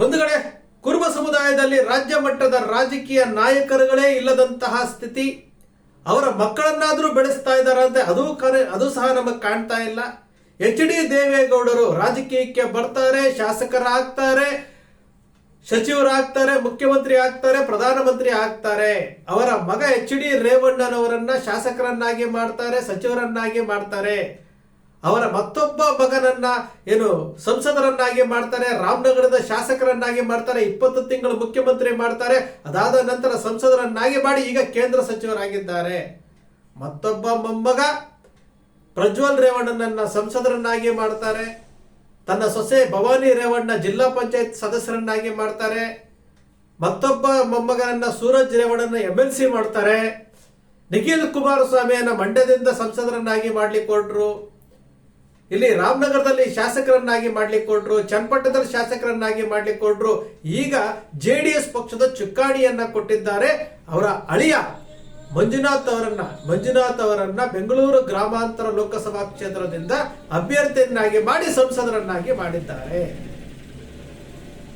ಬಂಧುಗಳೇ, ಕುರುಬ ಸಮುದಾಯದಲ್ಲಿ ರಾಜ್ಯ ಮಟ್ಟದ ರಾಜಕೀಯ ನಾಯಕರುಗಳೇ ಇಲ್ಲದಂತಹ ಸ್ಥಿತಿ ಅವರ ಮಕ್ಕಳನ್ನಾದರೂ ಬೆಳೆಸ್ತಾ ಇದ್ದಾರಂತೆ. ಅದು ಕರೆ, ಅದು ಸಹ ನಮಗೆ ಕಾಣ್ತಾ ಇಲ್ಲ. ಎಚ್ ಡಿ ದೇವೇಗೌಡರು ರಾಜಕೀಯಕ್ಕೆ ಬರ್ತಾರೆ, ಶಾಸಕರಾಗ್ತಾರೆ, ಸಚಿವರಾಗ್ತಾರೆ, ಮುಖ್ಯಮಂತ್ರಿ ಆಗ್ತಾರೆ, ಪ್ರಧಾನಮಂತ್ರಿ ಆಗ್ತಾರೆ. ಅವರ ಮಗ ಎಚ್ ಡಿ ರೇವಣ್ಣನವರನ್ನ ಶಾಸಕರನ್ನಾಗಿ ಮಾಡ್ತಾರೆ, ಸಚಿವರನ್ನಾಗಿ ಮಾಡ್ತಾರೆ. ಅವರ ಮತ್ತೊಬ್ಬ ಮಗನನ್ನ ಏನು ಸಂಸದರನ್ನಾಗಿ ಮಾಡ್ತಾರೆ, ರಾಮನಗರದ ಶಾಸಕರನ್ನಾಗಿ ಮಾಡ್ತಾರೆ, ಇಪ್ಪತ್ತು ತಿಂಗಳು ಮುಖ್ಯಮಂತ್ರಿ ಮಾಡ್ತಾರೆ, ಅದಾದ ನಂತರ ಸಂಸದರನ್ನಾಗಿ ಮಾಡಿ ಈಗ ಕೇಂದ್ರ ಸಚಿವರಾಗಿದ್ದಾರೆ. ಮತ್ತೊಬ್ಬ ಮೊಮ್ಮಗ ಪ್ರಜ್ವಲ್ ರೇವಣ್ಣನನ್ನ ಸಂಸದರನ್ನಾಗಿ ಮಾಡ್ತಾರೆ, ತನ್ನ ಸೊಸೆ ಭವಾನಿ ರೇವಣ್ಣ ಜಿಲ್ಲಾ ಪಂಚಾಯತ್ ಸದಸ್ಯರನ್ನಾಗಿ ಮಾಡ್ತಾರೆ, ಮತ್ತೊಬ್ಬ ಮೊಮ್ಮಗನನ್ನ ಸೂರಜ್ ರೇವಣ್ಣನ ಎಂ ಎಲ್ ಸಿ ಮಾಡ್ತಾರೆ, ನಿಖಿಲ್ ಕುಮಾರಸ್ವಾಮಿಯನ್ನ ಮಂಡ್ಯದಿಂದ ಸಂಸದರನ್ನಾಗಿ ಮಾಡ್ಲಿಕ್ಕೆ ಹೊರಟ್ರು. ಇಲ್ಲಿ ರಾಮನಗರದಲ್ಲಿ ಶಾಸಕರನ್ನಾಗಿ ಮಾಡ್ಲಿಕ್ಕೆ ಕೊಟ್ರು ಚನ್ನಪಟ್ಟಣದಲ್ಲಿ ಶಾಸಕರನ್ನಾಗಿ ಮಾಡ್ಲಿಕ್ಕೆ ಕೊಟ್ರು ಈಗ ಜೆ ಡಿ ಎಸ್ ಪಕ್ಷದ ಚುಕ್ಕಾಣಿಯನ್ನ ಕೊಟ್ಟಿದ್ದಾರೆ. ಅವರ ಅಳಿಯ ಮಂಜುನಾಥ್ ಅವರನ್ನ ಮಂಜುನಾಥ್ ಅವರನ್ನ ಬೆಂಗಳೂರು ಗ್ರಾಮಾಂತರ ಲೋಕಸಭಾ ಕ್ಷೇತ್ರದಿಂದ ಅಭ್ಯರ್ಥಿಯನ್ನಾಗಿ ಮಾಡಿ ಸಂಸದರನ್ನಾಗಿ ಮಾಡಿದ್ದಾರೆ.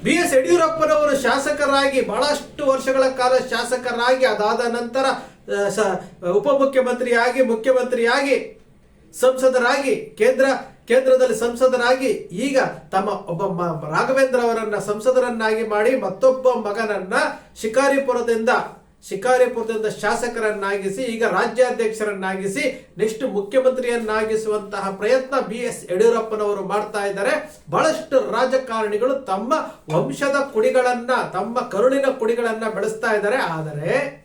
ಬಿ ಎಸ್ ಯಡಿಯೂರಪ್ಪನವರು ಶಾಸಕರಾಗಿ, ಬಹಳಷ್ಟು ವರ್ಷಗಳ ಕಾಲ ಶಾಸಕರಾಗಿ, ಅದಾದ ನಂತರ ಉಪಮುಖ್ಯಮಂತ್ರಿಯಾಗಿ, ಮುಖ್ಯಮಂತ್ರಿಯಾಗಿ ಸಂಸದರಾಗಿ, ಕೇಂದ್ರ, ಕೇಂದ್ರದಲ್ಲಿ ಸಂಸದರಾಗಿ, ಈಗ ತಮ್ಮ ಒಬ್ಬ ರಾಘವೇಂದ್ರ ಅವರನ್ನ ಸಂಸದರನ್ನಾಗಿ ಮಾಡಿ ಮತ್ತೊಬ್ಬ ಮಗನನ್ನ ಶಿಕಾರಿಪುರದಿಂದ ಶಿಕಾರಿಪುರದಿಂದ ಶಾಸಕರನ್ನಾಗಿಸಿ, ಈಗ ರಾಜ್ಯಾಧ್ಯಕ್ಷರನ್ನಾಗಿಸಿ ನೆಕ್ಸ್ಟ್ ಮುಖ್ಯಮಂತ್ರಿಯನ್ನಾಗಿಸುವಂತಹ ಪ್ರಯತ್ನ ಬಿ ಎಸ್ ಯಡಿಯೂರಪ್ಪನವರು ಮಾಡ್ತಾ ಇದ್ದಾರೆ. ಬಹಳಷ್ಟು ರಾಜಕಾರಣಿಗಳು ತಮ್ಮ ವಂಶದ ಕುಡಿಗಳನ್ನ, ತಮ್ಮ ಕರುಳಿನ ಕುಡಿಗಳನ್ನ ಬೆಳೆಸ್ತಾ ಇದ್ದಾರೆ. ಆದರೆ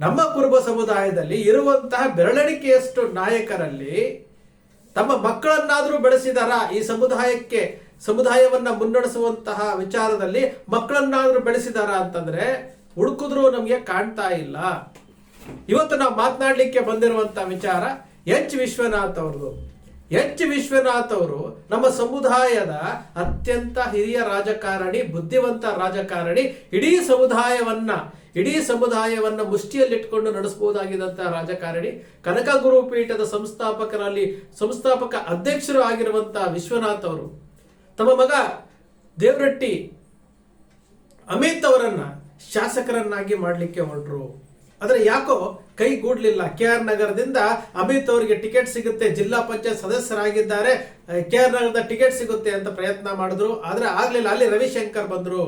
ನಮ್ಮ ಕುರುಬ ಸಮುದಾಯದಲ್ಲಿ ಇರುವಂತಹ ಬೆರಳೆಣಿಕೆಯಷ್ಟು ನಾಯಕರಲ್ಲಿ ತಮ್ಮ ಮಕ್ಕಳನ್ನಾದರೂ ಬೆಳೆಸಿದಾರ? ಈ ಸಮುದಾಯಕ್ಕೆ, ಸಮುದಾಯವನ್ನ ಮುನ್ನಡೆಸುವಂತಹ ವಿಚಾರದಲ್ಲಿ ಮಕ್ಕಳನ್ನಾದರೂ ಬೆಳೆಸಿದಾರ ಅಂತಂದ್ರೆ ಹುಡುಕಿದ್ರು ನಮಗೆ ಕಾಣ್ತಾ ಇಲ್ಲ. ಇವತ್ತು ನಾವು ಮಾತನಾಡಲಿಕ್ಕೆ ಬಂದಿರುವಂತಹ ವಿಚಾರ ಎಚ್. ವಿಶ್ವನಾಥ್ ಅವ್ರದ್ದು. ಎಚ್. ವಿಶ್ವನಾಥ್ ಅವರು ನಮ್ಮ ಸಮುದಾಯದ ಅತ್ಯಂತ ಹಿರಿಯ ರಾಜಕಾರಣಿ, ಬುದ್ಧಿವಂತ ರಾಜಕಾರಣಿ, ಇಡೀ ಸಮುದಾಯವನ್ನ ಇಡೀ ಸಮುದಾಯವನ್ನ ಮುಷ್ಟಿಯಲ್ಲಿಟ್ಟುಕೊಂಡು ನಡೆಸಬಹುದಾಗಿದ್ದಂತಹ ರಾಜಕಾರಣಿ ಕನಕ ಗುರುಪೀಠದ ಸಂಸ್ಥಾಪಕರಲ್ಲಿ ಸಂಸ್ಥಾಪಕ ಅಧ್ಯಕ್ಷರು ಆಗಿರುವಂತಹ ವಿಶ್ವನಾಥ್ ಅವರು, ತಮ್ಮ ಮಗ ದೇವರಟ್ಟಿ ಅಮಿತ್ ಅವರನ್ನ ಶಾಸಕರನ್ನಾಗಿ ಮಾಡಲಿಕ್ಕೆ ಹೊರಟರು. ಆದರೆ ಯಾಕೋ ಕೈಗೂಡ್ಲಿಲ್ಲ ಕೆ ಆರ್ ನಗರದಿಂದ ಅಮಿತ್ ಅವರಿಗೆ ಟಿಕೆಟ್ ಸಿಗುತ್ತೆ, ಜಿಲ್ಲಾ ಪಂಚಾಯತ್ ಸದಸ್ಯರಾಗಿದ್ದಾರೆ ಕೆ ಆರ್ ನಗರದ ಟಿಕೆಟ್ ಸಿಗುತ್ತೆ ಅಂತ ಪ್ರಯತ್ನ ಮಾಡಿದ್ರು. ಆದ್ರೆ ಆಗಲಿಲ್ಲ, ಅಲ್ಲಿ ರವಿಶಂಕರ್ ಬಂದ್ರು.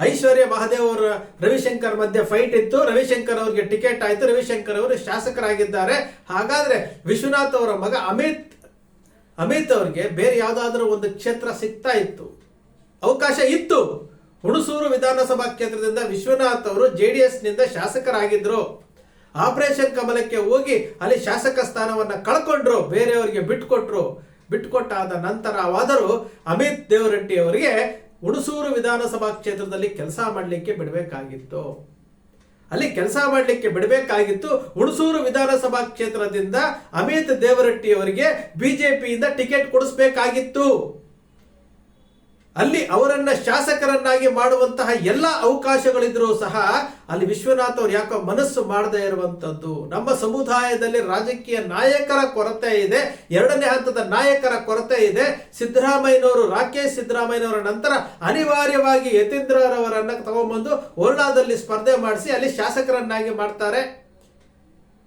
ಐಶ್ವರ್ಯ ಮಹಾದೇವ್ ಅವರ ರವಿಶಂಕರ್ ಮಧ್ಯೆ ಫೈಟ್ ಇತ್ತು. ರವಿಶಂಕರ್ ಅವರಿಗೆ ಟಿಕೆಟ್ ಆಯ್ತು. ರವಿಶಂಕರ್ ಅವರು ಶಾಸಕರಾಗಿದ್ದಾರೆ. ಹಾಗಾದ್ರೆ ವಿಶ್ವನಾಥ್ ಅವರ ಮಗ ಅಮಿತ್ ಅಮಿತ್ ಅವರಿಗೆ ಬೇರೆ ಯಾವುದಾದ್ರೂ ಒಂದು ಕ್ಷೇತ್ರ ಸಿಗ್ತಾ ಇತ್ತು. ಅವಕಾಶ ಇತ್ತು. ಹುಣಸೂರು ವಿಧಾನಸಭಾ ಕ್ಷೇತ್ರದಿಂದ ವಿಶ್ವನಾಥ್ ಅವರು ಜೆಡಿಎಸ್ನಿಂದ ಶಾಸಕರಾಗಿದ್ರು. ಆಪರೇಷನ್ ಕಮಲಕ್ಕೆ ಹೋಗಿ ಅಲ್ಲಿ ಶಾಸಕ ಸ್ಥಾನವನ್ನ ಕಳ್ಕೊಂಡ್ರು. ಬೇರೆಯವರಿಗೆ ಬಿಟ್ಕೊಟ್ರು. ಬಿಟ್ಕೊಟ್ಟಾದ ನಂತರವಾದರೂ ಅಮಿತ್ ದೇವರೆಡ್ಡಿ ಅವರಿಗೆ ಹುಣಸೂರು ವಿಧಾನಸಭಾ ಕ್ಷೇತ್ರದಲ್ಲಿ ಕೆಲಸ ಮಾಡಲಿಕ್ಕೆ ಬಿಡಬೇಕಾಗಿತ್ತು. ಅಲ್ಲಿ ಕೆಲಸ ಮಾಡಲಿಕ್ಕೆ ಬಿಡಬೇಕಾಗಿತ್ತು. ಹುಣಸೂರು ವಿಧಾನಸಭಾ ಕ್ಷೇತ್ರದಿಂದ ಅಮಿತ್ ದೇವರಟ್ಟಿ ಅವರಿಗೆ ಬಿಜೆಪಿಯಿಂದ ಟಿಕೆಟ್ ಕೊಡಿಸಬೇಕಾಗಿತ್ತು. ಅಲ್ಲಿ ಅವರನ್ನ ಶಾಸಕರನ್ನಾಗಿ ಮಾಡುವಂತಹ ಎಲ್ಲ ಅವಕಾಶಗಳಿದ್ರೂ ಸಹ ಅಲ್ಲಿ ವಿಶ್ವನಾಥ್ ಅವ್ರು ಯಾಕೋ ಮನಸ್ಸು ಮಾಡದೇ ಇರುವಂತದ್ದು. ನಮ್ಮ ಸಮುದಾಯದಲ್ಲಿ ರಾಜಕೀಯ ನಾಯಕರ ಕೊರತೆ ಇದೆ. ಎರಡನೇ ಹಂತದ ನಾಯಕರ ಕೊರತೆ ಇದೆ. ಸಿದ್ದರಾಮಯ್ಯನವರು, ರಾಕೇಶ್ ಸಿದ್ದರಾಮಯ್ಯನವರ ನಂತರ ಅನಿವಾರ್ಯವಾಗಿ ಯತೀಂದ್ರರವರನ್ನ ತಗೊಂಡ್ಬಂದು ಓರ್ಲಾದಲ್ಲಿ ಸ್ಪರ್ಧೆ ಮಾಡಿಸಿ ಅಲ್ಲಿ ಶಾಸಕರನ್ನಾಗಿ ಮಾಡ್ತಾರೆ.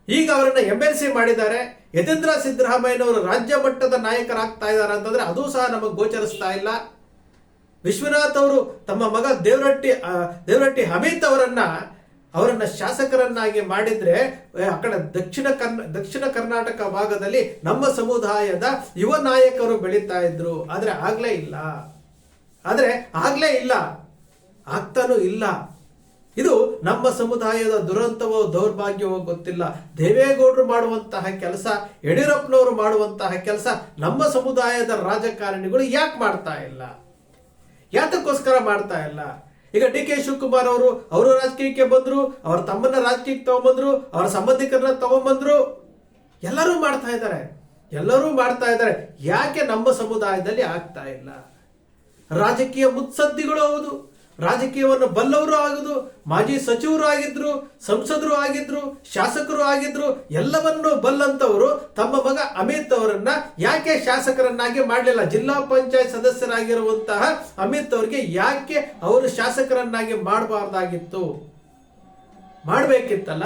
ಈಗ ಅವರನ್ನ ಎಂ ಎಲ್ ಸಿ ಮಾಡಿದ್ದಾರೆ. ಯತೀಂದ್ರ ಸಿದ್ದರಾಮಯ್ಯನವರು ರಾಜ್ಯ ಮಟ್ಟದ ನಾಯಕರಾಗ್ತಾ ಇದ್ದಾರೆ ಅಂತಂದ್ರೆ ಅದು ಸಹ ನಮಗೆ ಗೋಚರಿಸ್ತಾ ಇಲ್ಲ. ವಿಶ್ವನಾಥ್ ಅವರು ತಮ್ಮ ಮಗ ದೇವರಟ್ಟಿ ದೇವರಟ್ಟಿ ಅಮಿತ್ ಅವರನ್ನ ಅವರನ್ನ ಶಾಸಕರನ್ನಾಗಿ ಮಾಡಿದ್ರೆ ಆ ಕಡೆ ದಕ್ಷಿಣ ಕರ್ನ ದಕ್ಷಿಣ ಕರ್ನಾಟಕ ಭಾಗದಲ್ಲಿ ನಮ್ಮ ಸಮುದಾಯದ ಯುವ ನಾಯಕರು ಬೆಳೀತಾ ಇದ್ರು. ಆದ್ರೆ ಆಗ್ಲೇ ಇಲ್ಲ. ಆದ್ರೆ ಆಗ್ಲೇ ಇಲ್ಲ. ಆಗ್ತಾನೂ ಇಲ್ಲ. ಇದು ನಮ್ಮ ಸಮುದಾಯದ ದುರಂತವೋ ದೌರ್ಭಾಗ್ಯವೋ ಗೊತ್ತಿಲ್ಲ. ದೇವೇಗೌಡರು ಮಾಡುವಂತಹ ಕೆಲಸ, ಯಡಿಯೂರಪ್ಪನವರು ಮಾಡುವಂತಹ ಕೆಲಸ ನಮ್ಮ ಸಮುದಾಯದ ರಾಜಕಾರಣಿಗಳು ಯಾಕೆ ಮಾಡ್ತಾ ಇಲ್ಲ? ಯಾತಕ್ಕೋಸ್ಕರ ಮಾಡ್ತಾ ಇಲ್ಲ. ಈಗ ಡಿ ಕೆ ಶಿವಕುಮಾರ್ ಅವರು ಅವರು ರಾಜಕೀಯಕ್ಕೆ ಬಂದ್ರು, ಅವರ ತಮ್ಮನ್ನ ರಾಜಕೀಯಕ್ಕೆ ತಗೊಂಬಂದ್ರು, ಅವರ ಸಂಬಂಧಿಕರನ್ನ ತಗೊಂಬಂದ್ರು, ಎಲ್ಲರೂ ಮಾಡ್ತಾ ಇದ್ದಾರೆ. ಎಲ್ಲರೂ ಮಾಡ್ತಾ ಇದ್ದಾರೆ. ಯಾಕೆ ನಮ್ಮ ಸಮುದಾಯದಲ್ಲಿ ಆಗ್ತಾ ಇಲ್ಲ? ರಾಜಕೀಯ ಮುತ್ಸದ್ದಿಗಳು ಹೌದು. ರಾಜಕೀಯವನ್ನು ಬಲ್ಲವರು ಆಗುದು, ಮಾಜಿ ಸಚಿವರು ಆಗಿದ್ರು, ಸಂಸದರು ಆಗಿದ್ರು, ಶಾಸಕರು ಆಗಿದ್ರು, ಎಲ್ಲವನ್ನೂ ಬಲ್ಲಂತವರು, ತಮ್ಮ ಮಗ ಅಮಿತ್ ಅವರನ್ನ ಯಾಕೆ ಶಾಸಕರನ್ನಾಗಿ ಮಾಡಲಿಲ್ಲ? ಜಿಲ್ಲಾ ಪಂಚಾಯತ್ ಸದಸ್ಯರಾಗಿರುವಂತಹ ಅಮಿತ್ ಅವರಿಗೆ ಯಾಕೆ ಅವರು ಶಾಸಕರನ್ನಾಗಿ ಮಾಡಬಾರ್ದಾಗಿತ್ತು? ಮಾಡಬೇಕಿತ್ತಲ್ಲ?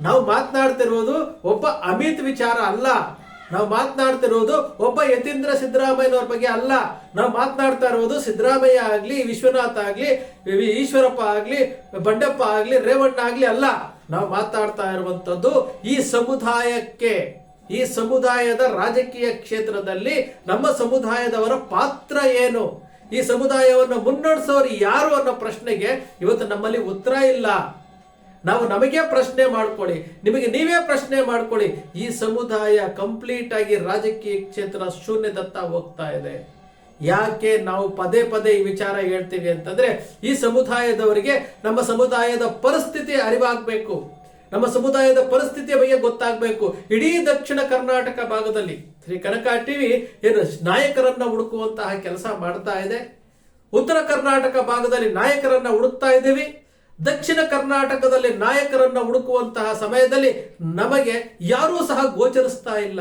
ನಾವು ಮಾತನಾಡ್ತಿರುವುದು ಒಬ್ಬ ಅಮಿತ್ ವಿಚಾರ ಅಲ್ಲ. ನಾವು ಮಾತನಾಡ್ತಿರೋದು ಒಬ್ಬ ಯತೀಂದ್ರ ಸಿದ್ದರಾಮಯ್ಯನವ್ರ ಬಗ್ಗೆ ಅಲ್ಲ. ನಾವು ಮಾತನಾಡ್ತಾ ಇರುವುದು ಸಿದ್ದರಾಮಯ್ಯ ಆಗಲಿ, ವಿಶ್ವನಾಥ್ ಆಗಲಿ ಈಶ್ವರಪ್ಪ ಆಗಲಿ, ಬಂಡಪ್ಪ ಆಗಲಿ, ರೇವಣ್ಣ ಆಗಲಿ ಅಲ್ಲ. ನಾವು ಮಾತಾಡ್ತಾ ಇರುವಂತದ್ದು ಈ ಸಮುದಾಯಕ್ಕೆ, ಈ ಸಮುದಾಯದ ರಾಜಕೀಯ ಕ್ಷೇತ್ರದಲ್ಲಿ ನಮ್ಮ ಸಮುದಾಯದವರ ಪಾತ್ರ ಏನು? ಈ ಸಮುದಾಯವನ್ನು ಮುನ್ನಡೆಸೋರು ಯಾರು ಅನ್ನೋ ಪ್ರಶ್ನೆಗೆ ಇವತ್ತು ನಮ್ಮಲ್ಲಿ ಉತ್ತರ ಇಲ್ಲ. ನಾವು ನಮಗೆ ಪ್ರಶ್ನೆ ಮಾಡ್ಕೊಳ್ಳಿ, ನಿಮಗೆ ನೀವೇ ಪ್ರಶ್ನೆ ಮಾಡ್ಕೊಳ್ಳಿ. ಈ ಸಮುದಾಯ ಕಂಪ್ಲೀಟ್ ಆಗಿ ರಾಜಕೀಯ ಕ್ಷೇತ್ರ ಶೂನ್ಯದತ್ತ ಹೋಗ್ತಾ ಇದೆ. ಯಾಕೆ ನಾವು ಪದೇ ಪದೇ ಈ ವಿಚಾರ ಹೇಳ್ತೀವಿ ಅಂತಂದ್ರೆ, ಈ ಸಮುದಾಯದವರಿಗೆ ನಮ್ಮ ಸಮುದಾಯದ ಪರಿಸ್ಥಿತಿ ಅರಿವಾಗಬೇಕು. ನಮ್ಮ ಸಮುದಾಯದ ಪರಿಸ್ಥಿತಿಯ ಬಗ್ಗೆ ಗೊತ್ತಾಗಬೇಕು. ಇಡೀ ದಕ್ಷಿಣ ಕರ್ನಾಟಕ ಭಾಗದಲ್ಲಿ ಶ್ರೀ ಕನಕ ಟಿವಿ ಏನು ನಾಯಕರನ್ನ ಹುಡುಕುವಂತಹ ಕೆಲಸ ಮಾಡ್ತಾ ಇದೆ. ಉತ್ತರ ಕರ್ನಾಟಕ ಭಾಗದಲ್ಲಿ ನಾಯಕರನ್ನ ಹುಡುಕ್ತಾ ಇದ್ದೀವಿ. ದಕ್ಷಿಣ ಕರ್ನಾಟಕದಲ್ಲಿ ನಾಯಕರನ್ನ ಹುಡುಕುವಂತಹ ಸಮಯದಲ್ಲಿ ನಮಗೆ ಯಾರೂ ಸಹ ಗೋಚರಿಸ್ತಾ ಇಲ್ಲ.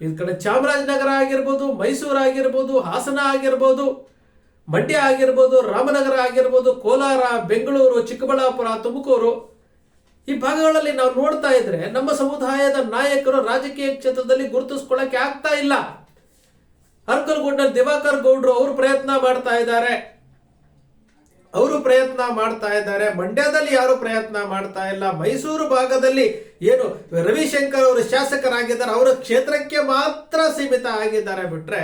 ಈ ಕಡೆ ಚಾಮರಾಜನಗರ ಆಗಿರ್ಬೋದು, ಮೈಸೂರು ಆಗಿರ್ಬೋದು, ಹಾಸನ ಆಗಿರ್ಬೋದು, ಮಂಡ್ಯ ಆಗಿರ್ಬೋದು, ರಾಮನಗರ ಆಗಿರ್ಬೋದು, ಕೋಲಾರ, ಬೆಂಗಳೂರು, ಚಿಕ್ಕಬಳ್ಳಾಪುರ, ತುಮಕೂರು ಈ ಭಾಗಗಳಲ್ಲಿ ನಾವು ನೋಡ್ತಾ ಇದ್ರೆ ನಮ್ಮ ಸಮುದಾಯದ ನಾಯಕರು ರಾಜಕೀಯ ಕ್ಷೇತ್ರದಲ್ಲಿ ಗುರುತಿಸ್ಕೊಳ್ಳಕ್ಕೆ ಆಗ್ತಾ ಇಲ್ಲ. ಅರ್ಕಲ್ಗೊಂಡಲ್ಲಿ ದಿವಾಕರ್ ಗೌಡ್ರು ಅವರು ಪ್ರಯತ್ನ ಮಾಡ್ತಾ ಇದ್ದಾರೆ. ಅವರು ಪ್ರಯತ್ನ ಮಾಡ್ತಾ ಇದ್ದಾರೆ. ಮಂಡ್ಯದಲ್ಲಿ ಯಾರು ಪ್ರಯತ್ನ ಮಾಡ್ತಾ ಇಲ್ಲ. ಮೈಸೂರು ಭಾಗದಲ್ಲಿ ಏನು ರವಿಶಂಕರ್ ಅವರು ಶಾಸಕರಾಗಿದ್ದಾರೆ. ಅವರ ಕ್ಷೇತ್ರಕ್ಕೆ ಮಾತ್ರ ಸೀಮಿತ ಆಗಿದ್ದಾರೆ ಬಿಟ್ರೆ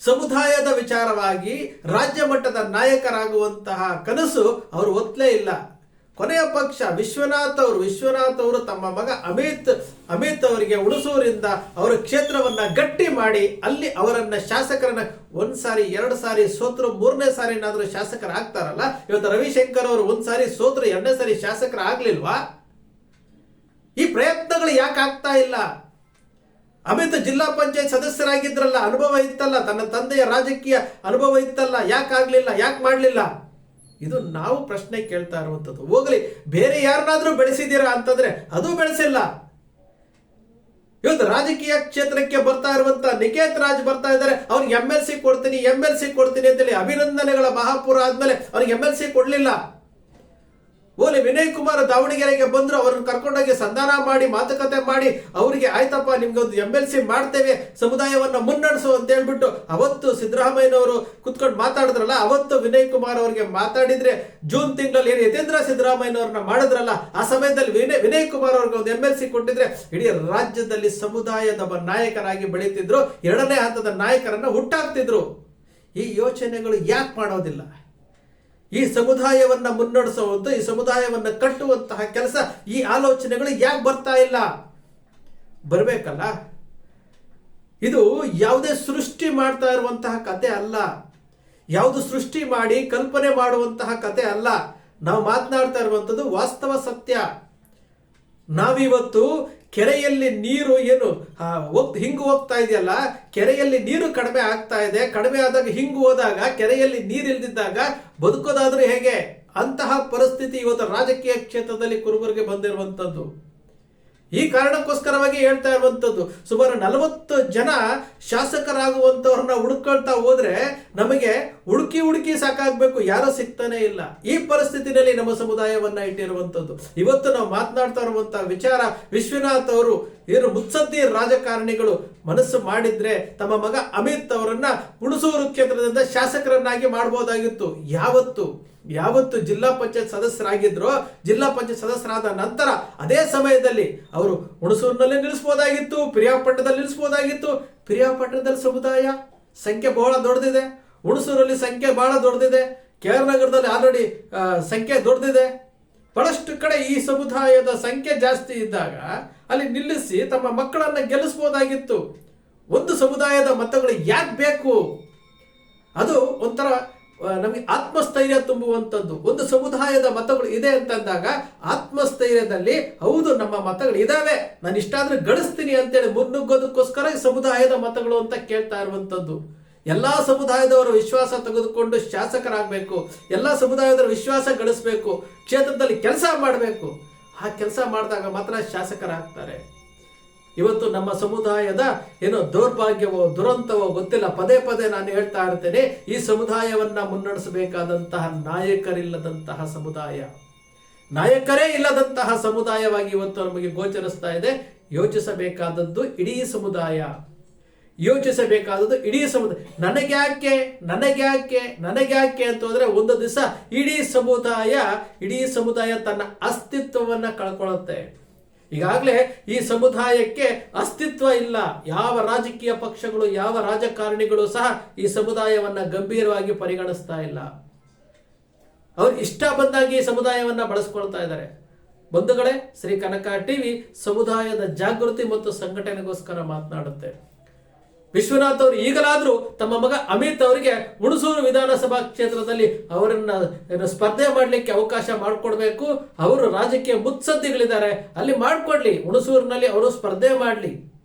ಸಮುದಾಯದ ವಿಚಾರವಾಗಿ ರಾಜ್ಯ ಮಟ್ಟದ ನಾಯಕರಾಗುವಂತಹ ಕನಸು ಅವರು ಒತ್ತಲೇ ಇಲ್ಲ. ಕೊನೆಯ ಪಕ್ಷ ವಿಶ್ವನಾಥ್ ಅವರು. ವಿಶ್ವನಾಥ್ ಅವರು ತಮ್ಮ ಮಗ ಅಮಿತ್ ಅಮಿತ್ ಅವರಿಗೆ ಉಳಿಸೋರಿಂದ ಅವರ ಕ್ಷೇತ್ರವನ್ನ ಗಟ್ಟಿ ಮಾಡಿ ಅಲ್ಲಿ ಅವರನ್ನ ಶಾಸಕರನ್ನ ಒಂದ್ ಸಾರಿ, ಎರಡು ಸಾರಿ ಸೋತರು, ಮೂರನೇ ಸಾರಿ ಏನಾದರೂ ಶಾಸಕರ ಆಗ್ತಾರಲ್ಲ ಇವತ್ತು ರವಿಶಂಕರ್ ಅವರು ಒಂದ್ ಸಾರಿ ಸೋತರು, ಎರಡನೇ ಸಾರಿ ಶಾಸಕರ ಆಗ್ಲಿಲ್ವಾ ಈ ಪ್ರಯತ್ನಗಳು ಯಾಕೆ ಆಗ್ತಾ ಇಲ್ಲ? ಅಮಿತ್ ಜಿಲ್ಲಾ ಪಂಚಾಯತ್ ಸದಸ್ಯರಾಗಿದ್ರಲ್ಲ, ಅನುಭವ ಇತ್ತಲ್ಲ? ತನ್ನ ತಂದೆಯ ರಾಜಕೀಯ ಅನುಭವ ಇತ್ತಲ್ಲ? ಯಾಕೆ ಆಗ್ಲಿಲ್ಲ? ಯಾಕೆ ಮಾಡಲಿಲ್ಲ? ಇದು ನಾವು ಪ್ರಶ್ನೆ ಕೇಳ್ತಾ ಇರುವಂಥದ್ದು ಹೋಗಲಿ, ಬೇರೆ ಯಾರನ್ನಾದ್ರೂ ಬೆಳೆಸಿದ್ದೀರಾ ಅಂತಂದ್ರೆ ಅದು ಬೆಳೆಸಿಲ್ಲ. ಇವತ್ತು ರಾಜಕೀಯ ಕ್ಷೇತ್ರಕ್ಕೆ ಬರ್ತಾ ಇರುವಂತ ನಿಕೇತ್ ರಾಜ್ ಬರ್ತಾ ಇದ್ದಾರೆ. ಅವ್ರಿಗೆ ಎಂ ಎಲ್ ಸಿ ಕೊಡ್ತೀನಿ ಎಂ ಎಲ್ ಸಿ ಕೊಡ್ತೀನಿ ಅಂತೇಳಿ ಅಭಿನಂದನೆಗಳ ಮಹಾಪುರ ಆದ್ಮೇಲೆ ಅವ್ರಿಗೆ ಎಂ ಎಲ್ ಸಿ ಕೊಡ್ಲಿಲ್ಲ. ಓಲಿ ವಿನಯ್ ಕುಮಾರ್ ದಾವಣಗೆರೆಗೆ ಬಂದ್ರು, ಅವ್ರನ್ನ ಕರ್ಕೊಂಡೋಗಿ ಸಂಧಾನ ಮಾಡಿ, ಮಾತುಕತೆ ಮಾಡಿ, ಅವರಿಗೆ ಆಯ್ತಪ್ಪ, ನಿಮ್ಗೆ ಒಂದು ಎಂ ಎಲ್ ಸಿ ಮಾಡ್ತೇವೆ, ಸಮುದಾಯವನ್ನ ಮುನ್ನಡೆಸು ಅಂತ ಹೇಳ್ಬಿಟ್ಟು ಅವತ್ತು ಸಿದ್ದರಾಮಯ್ಯನವರು ಕುತ್ಕೊಂಡು ಮಾತಾಡಿದ್ರಲ್ಲ, ಅವತ್ತು ವಿನಯ್ ಕುಮಾರ್ ಅವರಿಗೆ ಮಾತಾಡಿದ್ರೆ, ಜೂನ್ ತಿಂಗಳಲ್ಲಿ ಏನು ಯತೇಂದ್ರ ಸಿದ್ದರಾಮಯ್ಯನವ್ರನ್ನ ಮಾಡಿದ್ರಲ್ಲ, ಆ ಸಮಯದಲ್ಲಿ ವಿನಯ್ ವಿನಯ್ ಕುಮಾರ್ ಅವ್ರಿಗೆ ಒಂದು ಎಂ ಎಲ್ ಸಿ ಕೊಟ್ಟಿದ್ರೆ, ಇಡೀ ರಾಜ್ಯದಲ್ಲಿ ಸಮುದಾಯದ ನಾಯಕರಾಗಿ ಬೆಳೀತಿದ್ರು, ಎರಡನೇ ಹಂತದ ನಾಯಕರನ್ನ ಹುಟ್ಟಾಕ್ತಿದ್ರು. ಈ ಯೋಚನೆಗಳು ಯಾಕೆ ಮಾಡೋದಿಲ್ಲ? ಈ ಸಮುದಾಯವನ್ನ ಮುನ್ನಡೆಸುವಂಥ ಈ ಸಮುದಾಯವನ್ನ ಕಟ್ಟುವಂತಹ ಕೆಲಸ, ಈ ಆಲೋಚನೆಗಳು ಯಾಕೆ ಬರ್ತಾ ಇಲ್ಲ? ಬರಬೇಕಲ್ಲ? ಇದು ಯಾವುದೇ ಸೃಷ್ಟಿ ಮಾಡ್ತಾ ಇರುವಂತಹ ಕತೆ ಅಲ್ಲ. ಯಾವುದು ಸೃಷ್ಟಿ ಮಾಡಿ ಕಲ್ಪನೆ ಮಾಡುವಂತಹ ಕತೆ ಅಲ್ಲ. ನಾವು ಮಾತನಾಡ್ತಾ ಇರುವಂಥದ್ದು ವಾಸ್ತವ ಸತ್ಯ. ನಾವಿವತ್ತು ಕೆರೆಯಲ್ಲಿ ನೀರು ಏನು ಹೋಗ್, ಹಿಂಗು ಹೋಗ್ತಾ ಇದೆಯಲ್ಲ, ಕೆರೆಯಲ್ಲಿ ನೀರು ಕಡಿಮೆ ಆಗ್ತಾ ಇದೆ, ಕಡಿಮೆ ಆದಾಗ ಹಿಂಗು ಹೋದಾಗ, ಕೆರೆಯಲ್ಲಿ ನೀರು ಇಲ್ದಿದ್ದಾಗ ಬದುಕೋದಾದ್ರೆ ಹೇಗೆ? ಅಂತಹ ಪರಿಸ್ಥಿತಿ ಇವತ್ತು ರಾಜಕೀಯ ಕ್ಷೇತ್ರದಲ್ಲಿ ಕುರುಬರಿಗೆ ಬಂದಿರುವಂತದ್ದು ಈ ಕಾರಣಕ್ಕೋಸ್ಕರವಾಗಿ ಹೇಳ್ತಾ ಇರುವಂಥದ್ದು, ಸುಮಾರು ನಲವತ್ತು ಜನ ಶಾಸಕರಾಗುವಂತವ್ರನ್ನ ಹುಡುಕೊಳ್ತಾ ಹೋದ್ರೆ ನಮಗೆ ಹುಡುಕಿ ಹುಡುಕಿ ಸಾಕಾಗ್ಬೇಕು, ಯಾರೋ ಸಿಗ್ತಾನೆ ಇಲ್ಲ. ಈ ಪರಿಸ್ಥಿತಿನಲ್ಲಿ ನಮ್ಮ ಸಮುದಾಯವನ್ನ ಇಟ್ಟಿರುವಂತದ್ದು ಇವತ್ತು ನಾವು ಮಾತನಾಡ್ತಾ ಇರುವಂತಹ ವಿಚಾರ, ವಿಶ್ವನಾಥ್ ಅವರು ಏನು ಮುತ್ಸದ್ದಿ ರಾಜಕಾರಣಿಗಳು ಮನಸ್ಸು ಮಾಡಿದ್ರೆ ತಮ್ಮ ಮಗ ಅಮಿತ್ ಅವರನ್ನ ಹುಣಸೂರು ಕ್ಷೇತ್ರದಿಂದ ಶಾಸಕರನ್ನಾಗಿ ಮಾಡಬಹುದಾಗಿತ್ತು ಯಾವತ್ತು? ಯಾವತ್ತು ಜಿಲ್ಲಾ ಪಂಚಾಯತ್ ಸದಸ್ಯರಾಗಿದ್ರು, ಜಿಲ್ಲಾ ಪಂಚಾಯತ್ ಸದಸ್ಯರಾದ ನಂತರ ಅದೇ ಸಮಯದಲ್ಲಿ ಅವರು ಹುಣಸೂರಿನಲ್ಲಿ ನಿಲ್ಲಿಸ್ಬೋದಾಗಿತ್ತು, ಪಿರಿಯಾಪಟ್ಟಣದಲ್ಲಿ ನಿಲ್ಲಿಸ್ಬೋದಾಗಿತ್ತು. ಪಿರಿಯಾಪಟ್ಟಣದಲ್ಲಿ ಸಮುದಾಯ ಸಂಖ್ಯೆ ಬಹಳ ದೊಡ್ಡದಿದೆ. ಹುಣಸೂರಲ್ಲಿ ಸಂಖ್ಯೆ ಬಹಳ ದೊಡ್ಡದಿದೆ. ಕೆ ಆರ್ ನಗರದಲ್ಲಿ ಆಲ್ರೆಡಿ ಸಂಖ್ಯೆ ದೊಡ್ಡದಿದೆ. ಬಹಳಷ್ಟು ಕಡೆ ಈ ಸಮುದಾಯದ ಸಂಖ್ಯೆ ಜಾಸ್ತಿ ಇದ್ದಾಗ ಅಲ್ಲಿ ನಿಲ್ಲಿಸಿ ತಮ್ಮ ಮಕ್ಕಳನ್ನ ಗೆಲ್ಲಿಸ್ಬೋದಾಗಿತ್ತು. ಒಂದು ಸಮುದಾಯದ ಮತಗಳು ಯಾಕೆ ಬೇಕು? ಅದು ಒಂಥರ ನಮಗೆ ಆತ್ಮಸ್ಥೈರ್ಯ ತುಂಬುವಂಥದ್ದು. ಒಂದು ಸಮುದಾಯದ ಮತಗಳು ಇದೆ ಅಂತಂದಾಗ ಆತ್ಮಸ್ಥೈರ್ಯದಲ್ಲಿ, ಹೌದು, ನಮ್ಮ ಮತಗಳು ಇದಾವೆ. ನಾನು ಇಷ್ಟಾದ್ರೂ ಗಳಿಸ್ತೀನಿ ಅಂತೇಳಿ ಮುನ್ನುಗ್ಗೋದಕ್ಕೋಸ್ಕರ ಸಮುದಾಯದ ಮತಗಳು ಅಂತ ಕೇಳ್ತಾ ಇರುವಂಥದ್ದು. ಎಲ್ಲಾ ಸಮುದಾಯದವರು ವಿಶ್ವಾಸ ತೆಗೆದುಕೊಂಡು ಶಾಸಕರಾಗಬೇಕು. ಎಲ್ಲಾ ಸಮುದಾಯದವರು ವಿಶ್ವಾಸ ಗಳಿಸಬೇಕು. ಕ್ಷೇತ್ರದಲ್ಲಿ ಕೆಲಸ ಮಾಡಬೇಕು. ಆ ಕೆಲಸ ಮಾಡಿದಾಗ ಮಾತ್ರ ಶಾಸಕರಾಗ್ತಾರೆ. ಇವತ್ತು ನಮ್ಮ ಸಮುದಾಯದ ಏನೋ ದೌರ್ಭಾಗ್ಯವೋ, ದುರಂತವೋ ಗೊತ್ತಿಲ್ಲ. ಪದೇ ಪದೇ ನಾನು ಹೇಳ್ತಾ ಇರ್ತೇನೆ, ಈ ಸಮುದಾಯವನ್ನ ಮುನ್ನಡೆಸಬೇಕಾದಂತಹ ನಾಯಕರಿಲ್ಲದಂತಹ ಸಮುದಾಯ. ನಾಯಕರೇ ಇಲ್ಲದಂತಹ ಸಮುದಾಯವಾಗಿ ಇವತ್ತು ನಮಗೆ ಗೋಚರಿಸ್ತಾ ಇದೆ. ಯೋಚಿಸಬೇಕಾದದ್ದು ಇಡೀ ಸಮುದಾಯ. ಯೋಚಿಸಬೇಕಾದದ್ದು ಇಡೀ ಸಮುದಾಯ. ನನಗ್ಯಾಕೆ ನನಗ್ಯಾಕೆ ನನಗ್ಯಾಕೆ ಅಂತ ಹೋದ್ರೆ ಒಂದು ದಿವಸ ಇಡೀ ಸಮುದಾಯ ಇಡೀ ಸಮುದಾಯ ತನ್ನ ಅಸ್ತಿತ್ವವನ್ನ ಕಳ್ಕೊಳ್ಳುತ್ತೆ. ಈಗಾಗಲೇ ಈ ಸಮುದಾಯಕ್ಕೆ ಅಸ್ತಿತ್ವ ಇಲ್ಲ. ಯಾವ ರಾಜಕೀಯ ಪಕ್ಷಗಳು, ಯಾವ ರಾಜಕಾರಣಿಗಳು ಸಹ ಈ ಸಮುದಾಯವನ್ನ ಗಂಭೀರವಾಗಿ ಪರಿಗಣಿಸ್ತಾ ಇಲ್ಲ. ಅವ್ರು ಇಷ್ಟ ಬಂದಾಗಿ ಈ ಸಮುದಾಯವನ್ನ ಬಳಸ್ಕೊಳ್ತಾ ಇದ್ದಾರೆ. ಬಂಧುಗಳೇ, ಶ್ರೀ ಕನಕ ಟಿವಿ ಸಮುದಾಯದ ಜಾಗೃತಿ ಮತ್ತು ಸಂಘಟನೆಗೋಸ್ಕರ ಮಾತನಾಡುತ್ತೆ. ವಿಶ್ವನಾಥ್ ಅವರು ಈಗಲಾದರೂ ತಮ್ಮ ಮಗ ಅಮಿತ್ ಅವರಿಗೆ ಹುಣಸೂರು ವಿಧಾನಸಭಾ ಕ್ಷೇತ್ರದಲ್ಲಿ ಅವರನ್ನ ಸ್ಪರ್ಧೆ ಮಾಡಲಿಕ್ಕೆ ಅವಕಾಶ ಮಾಡಿಕೊಡ್ಬೇಕು. ಅವರು ರಾಜಕೀಯ ಮುತ್ಸದ್ದಿಗಳಿದ್ದಾರೆ. ಅಲ್ಲಿ ಮಾಡಿಕೊಡ್ಲಿ. ಹುಣಸೂರಿನಲ್ಲಿ ಅವರು ಸ್ಪರ್ಧೆ ಮಾಡಲಿ.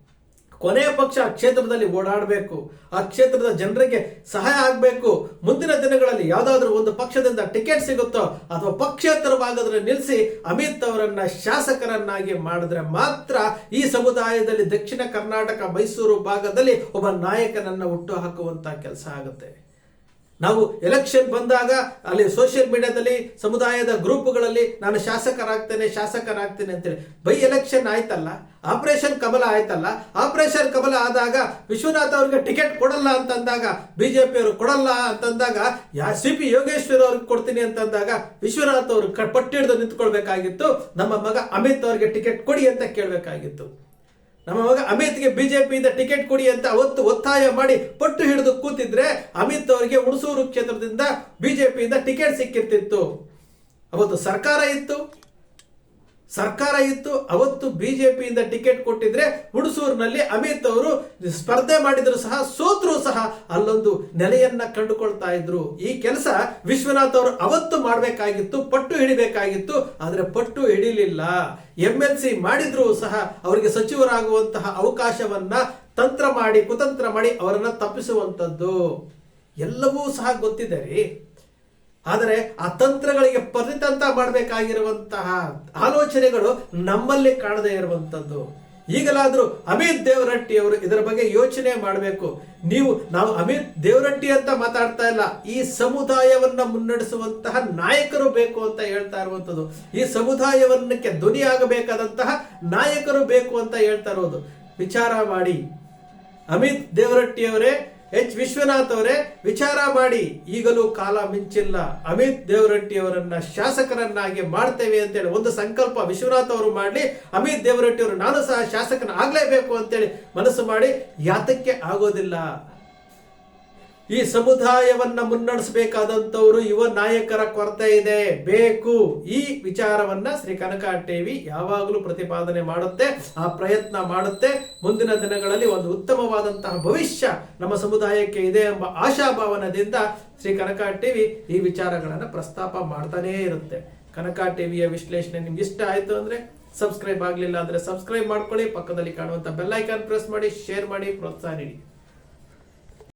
ಕೊನೆಯ ಪಕ್ಷ ಆ ಕ್ಷೇತ್ರದಲ್ಲಿ ಓಡಾಡಬೇಕು, ಆ ಕ್ಷೇತ್ರದ ಜನರಿಗೆ ಸಹಾಯ ಆಗಬೇಕು. ಮುಂದಿನ ದಿನಗಳಲ್ಲಿ ಯಾವುದಾದ್ರೂ ಒಂದು ಪಕ್ಷದಿಂದ ಟಿಕೆಟ್ ಸಿಗುತ್ತೋ ಅಥವಾ ಪಕ್ಷೇತರವಾಗದ್ರೆ ನಿಲ್ಲಿಸಿ ಅಮಿತ್ ಅವರನ್ನ ಶಾಸಕರನ್ನಾಗಿ ಮಾಡಿದ್ರೆ ಮಾತ್ರ ಈ ಸಮುದಾಯದಲ್ಲಿ ದಕ್ಷಿಣ ಕರ್ನಾಟಕ ಮೈಸೂರು ಭಾಗದಲ್ಲಿ ಒಬ್ಬ ನಾಯಕನನ್ನ ಹುಟ್ಟು ಹಾಕುವಂತ ಕೆಲಸ ಆಗುತ್ತೆ. ನಾವು ಎಲೆಕ್ಷನ್ ಬಂದಾಗ ಅಲ್ಲಿ ಸೋಷಿಯಲ್ ಮೀಡಿಯಾದಲ್ಲಿ ಸಮುದಾಯದ ಗ್ರೂಪ್ಗಳಲ್ಲಿ ನಾನು ಶಾಸಕರಾಗ್ತೇನೆ ಶಾಸಕರಾಗ್ತೇನೆ ಅಂತೇಳಿ. ಬೈ ಎಲೆಕ್ಷನ್ ಆಯ್ತಲ್ಲ ಆಪರೇಷನ್ ಕಮಲ ಆಯ್ತಲ್ಲ ಆಪರೇಷನ್ ಕಮಲ ಆದಾಗ ವಿಶ್ವನಾಥ್ ಅವ್ರಿಗೆ ಟಿಕೆಟ್ ಕೊಡಲ್ಲ ಅಂತಂದಾಗ ಬಿಜೆಪಿ ಅವರು ಕೊಡಲ್ಲ ಅಂತಂದಾಗ, ಯಾ ಸಿ ಪಿ ಯೋಗೇಶ್ವರ್ ಅವ್ರಿಗೆ ಕೊಡ್ತೀನಿ ಅಂತಂದಾಗ ವಿಶ್ವನಾಥ್ ಅವರು ಪಟ್ಟಿಡ್ದು ನಿಂತ್ಕೊಳ್ಬೇಕಾಗಿತ್ತು. ನಮ್ಮ ಮಗ ಅಮಿತ್ ಅವ್ರಿಗೆ ಟಿಕೆಟ್ ಕೊಡಿ ಅಂತ ಕೇಳಬೇಕಾಗಿತ್ತು. ನಮ್ಮ ಮಗ ಅಮಿತ್ಗೆ ಬಿಜೆಪಿಯಿಂದ ಟಿಕೆಟ್ ಕೊಡಿ ಅಂತ ಅವತ್ತು ಒತ್ತಾಯ ಮಾಡಿ ಪಟ್ಟು ಹಿಡಿದು ಕೂತಿದ್ರೆ ಅಮಿತ್ ಅವರಿಗೆ ಹುಣಸೂರು ಕ್ಷೇತ್ರದಿಂದ ಬಿಜೆಪಿಯಿಂದ ಟಿಕೆಟ್ ಸಿಕ್ಕಿರ್ತಿತ್ತು. ಅವತ್ತು ಸರ್ಕಾರ ಇತ್ತು. ಸರ್ಕಾರ ಇತ್ತು, ಅವತ್ತು ಬಿಜೆಪಿಯಿಂದ ಟಿಕೆಟ್ ಕೊಟ್ಟಿದ್ರೆ ಹುಣಸೂರಿನಲ್ಲಿ ಅಮಿತ್ ಅವರು ಸ್ಪರ್ಧೆ ಮಾಡಿದ್ರು ಸಹ, ಸೋತ್ರು ಸಹ ಅಲ್ಲೊಂದು ನೆಲೆಯನ್ನ ಕಂಡುಕೊಳ್ತಾ ಇದ್ರು. ಈ ಕೆಲಸ ವಿಶ್ವನಾಥ್ ಅವರು ಅವತ್ತು ಮಾಡಬೇಕಾಗಿತ್ತು, ಪಟ್ಟು ಹಿಡಿಬೇಕಾಗಿತ್ತು, ಆದರೆ ಪಟ್ಟು ಹಿಡಿಲಿಲ್ಲ. ಎಂ ಎಲ್ ಸಿ ಮಾಡಿದ್ರು ಸಹ ಅವರಿಗೆ ಸಚಿವರಾಗುವಂತಹ ಅವಕಾಶವನ್ನ ತಂತ್ರ ಮಾಡಿ, ಕುತಂತ್ರ ಮಾಡಿ ಅವರನ್ನ ತಪ್ಪಿಸುವಂತದ್ದು ಎಲ್ಲವೂ ಸಹ ಗೊತ್ತಿದೆ ರೀ. ಆದರೆ ಆ ತಂತ್ರಗಳಿಗೆ ಪರಿತಂತ ಮಾಡಬೇಕಾಗಿರುವಂತಹ ಆಲೋಚನೆಗಳು ನಮ್ಮಲ್ಲಿ ಕಾಣದೇ ಇರುವಂತದ್ದು ಈಗಲಾದರೂ ಅಮಿತ್ ದೇವರಟ್ಟಿ ಅವರು ಇದರ ಬಗ್ಗೆ ಯೋಚನೆ ಮಾಡಬೇಕು. ನೀವು, ನಾವು ಅಮಿತ್ ದೇವರಟ್ಟಿ ಅಂತ ಮಾತಾಡ್ತಾ ಇಲ್ಲ. ಈ ಸಮುದಾಯವನ್ನ ಮುನ್ನಡೆಸುವಂತಹ ನಾಯಕರು ಬೇಕು ಅಂತ ಹೇಳ್ತಾ ಇರುವಂತದ್ದು ಈ ಸಮುದಾಯವನ್ನಕ್ಕೆ ಧ್ವನಿಯಾಗಬೇಕಾದಂತಹ ನಾಯಕರು ಬೇಕು ಅಂತ ಹೇಳ್ತಾ ಇರೋದು ವಿಚಾರ ಮಾಡಿ. ಅಮಿತ್ ದೇವರಟ್ಟಿ ಅವರೇ ಎಚ್ ವಿಶ್ವನಾಥ್ ಅವರೇ, ವಿಚಾರ ಮಾಡಿ. ಈಗಲೂ ಕಾಲ ಮಿಂಚಿಲ್ಲ. ಅಮಿತ್ ದೇವರಟ್ಟಿ ಅವರನ್ನ ಶಾಸಕರನ್ನಾಗಿ ಮಾಡ್ತೇವೆ ಅಂತೇಳಿ ಒಂದು ಸಂಕಲ್ಪ ವಿಶ್ವನಾಥ್ ಅವರು ಮಾಡಲಿ. ಅಮಿತ್ ದೇವರಟ್ಟಿ ಅವರು, ನಾನು ಸಹ ಶಾಸಕನ ಆಗ್ಲೇಬೇಕು ಅಂತೇಳಿ ಮನಸ್ಸು ಮಾಡಿ, ಯಾತಕ್ಕೆ ಆಗೋದಿಲ್ಲ. ಈ ಸಮುದಾಯವನ್ನ ಮುನ್ನಡೆಸಬೇಕಾದಂತವರು ಯುವ ನಾಯಕರ ಕೊರತೆ ಇದೆ. ಬೇಕು. ಈ ವಿಚಾರವನ್ನ ಶ್ರೀ ಕನಕ ಟಿವಿ ಯಾವಾಗಲೂ ಪ್ರತಿಪಾದನೆ ಮಾಡುತ್ತೆ, ಆ ಪ್ರಯತ್ನ ಮಾಡುತ್ತೆ. ಮುಂದಿನ ದಿನಗಳಲ್ಲಿ ಒಂದು ಉತ್ತಮವಾದಂತಹ ಭವಿಷ್ಯ ನಮ್ಮ ಸಮುದಾಯಕ್ಕೆ ಇದೆ ಎಂಬ ಆಶಾಭಾವನದಿಂದ ಶ್ರೀ ಕನಕ ಟಿವಿ ಈ ವಿಚಾರಗಳನ್ನು ಪ್ರಸ್ತಾಪ ಮಾಡ್ತಾನೇ ಇರುತ್ತೆ. ಕನಕ ಟಿವಿಯ ವಿಶ್ಲೇಷಣೆ ನಿಮ್ಗೆ ಇಷ್ಟ ಆಯ್ತು ಅಂದ್ರೆ ಸಬ್ಸ್ಕ್ರೈಬ್ ಆಗಲಿಲ್ಲ ಅಂದ್ರೆ ಸಬ್ಸ್ಕ್ರೈಬ್ ಮಾಡ್ಕೊಳ್ಳಿ. ಪಕ್ಕದಲ್ಲಿ ಕಾಣುವಂತ ಬೆಲ್ ಐಕಾನ್ ಪ್ರೆಸ್ ಮಾಡಿ, ಶೇರ್ ಮಾಡಿ, ಪ್ರೋತ್ಸಾಹ ನೀಡಿ.